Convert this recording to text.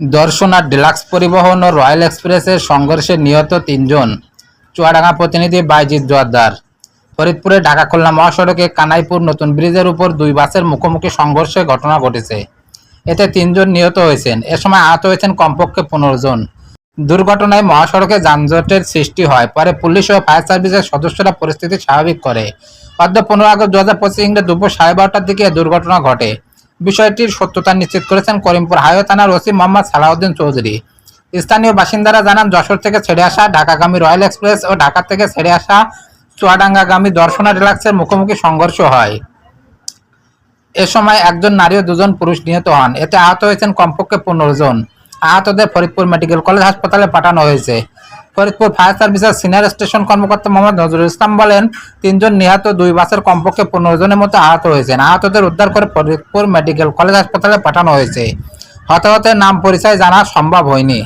Darshana deluxe পরিবহন ও royal এক্সপ্রেসের সংঘর্ষে নিহত তিনজন। চুয়াডাঙ্গা প্রতিনিধি বাইজিৎ জোয়ারদার ফরিদপুরে ঢাকা খুলনা মহাসড়কে কানাইপুর নতুন ব্রিজের উপর দুই বাসের মুখোমুখি সংঘর্ষের ঘটনা ঘটেছে। এতে তিনজন নিহত হয়েছেন। এ সময় আহত হয়েছেন কমপক্ষে পনেরো জন। দুর্ঘটনায় মহাসড়কে যানজটের সৃষ্টি হয়। পরে পুলিশ ও ফায়ার সার্ভিসের সদস্যরা পরিস্থিতি স্বাভাবিক করে। অর্ধ পনেরো আগস্ট দু হাজার পঁচিশ ইংরেজি দুপুর সাড়ে বারোটার দিকে দুর্ঘটনা ঘটে। বিষয়টির সত্যতা নিশ্চিত করেছেন করিমপুর হাইওয়ে থানার ওসি মোহাম্মদ সালাউদ্দিন চৌধুরী। স্থানীয় বাসিন্দারা জানান, যশোর থেকে ছেড়ে আসা ঢাকাগামী রয়্যাল এক্সপ্রেস ও ঢাকা থেকে ছেড়ে আসা চুয়াডাঙ্গাগামী দর্শনা রিলাক্সের মুখোমুখি সংঘর্ষ হয়। এ সময় একজন নারী ও দুজন পুরুষ নিহত হন। এতে আহত হয়েছেন কমপক্ষে পনেরো জন। আহতদের ফরিদপুর মেডিকেল কলেজ হাসপাতালে পাঠানো হয়েছে। ফরিদপুর ফায়ার সার্ভিসের সিনিয়র স্টেশন কর্মকর্তা মোহাম্মদ নজরুল ইসলাম বলেন, তিনজন নিহত, দুই বাসের কমপক্ষে পনেরো জনের মতো আহত হয়েছেন আহতদের উদ্ধার করে ফরিদপুর মেডিকেল কলেজ হাসপাতালে পাঠানো হয়েছে। হতাহতের নাম পরিচয় জানা সম্ভব হয়নি।